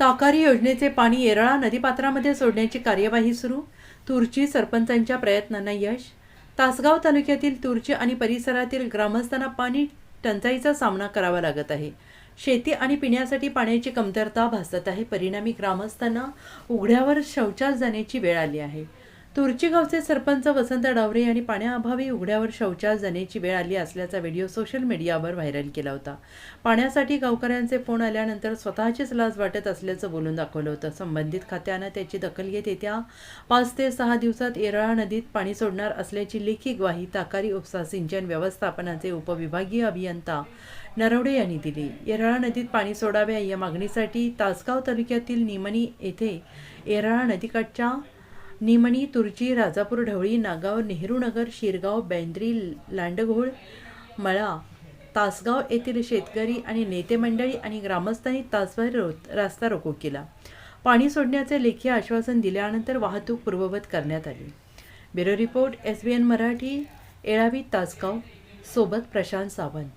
ताकारी योजनेचे पाणी येरळा नदीपात्रामध्ये सोडण्याची कार्यवाही सुरू. तुरची सरपंचांच्या प्रयत्नांना यश. तासगाव तालुक्यातील तुरची आणि परिसरातील ग्रामस्थांना पाणी टंचाईचा सामना करावा लागत आहे. शेती आणि पिण्यासाठी पाण्याची कमतरता भासत आहे. परिणामी ग्रामस्थांना उघड्यावर शौचास जाण्याची वेळ आली आहे. तुर्चीगावचे सरपंच वसंत डावरे यांनी पाण्याअभावी उघड्यावर शौचास जाण्याची वेळ आली असल्याचा व्हिडिओ सोशल मीडियावर व्हायरल केला होता. पाण्यासाठी गावकऱ्यांचे फोन आल्यानंतर स्वतःचीच लाज वाटत असल्याचं बोलून दाखवलं होतं. संबंधित खात्यानं त्याची दखल घेत येत्या पाच ते सहा दिवसात येरळा नदीत पाणी सोडणार असल्याची लेखी ग्वाही ताकारी उपसा सिंचन व्यवस्थापनाचे उपविभागीय अभियंता नरवडे यांनी दिली. येरळा नदीत पाणी सोडावे या मागणीसाठी तासगाव तालुक्यातील निमणी येथे येरळा नदीकाठच्या निमणी तुर्ची राजापूर ढवळी नागाव नेहरूनगर शिरगाव बेंद्री लांडघोळ मळा तासगाव येथील शेतकरी आणि नेते मंडळी आणि ग्रामस्थांनी तासभर रो- रास्ता रोको केला. पाणी सोडण्याचे लेखी आश्वासन दिल्यानंतर वाहतूक पूर्ववत करण्यात आली. Bureau report S B N Marathi Yelavi Tasgaon सोबत प्रशांत सावंत.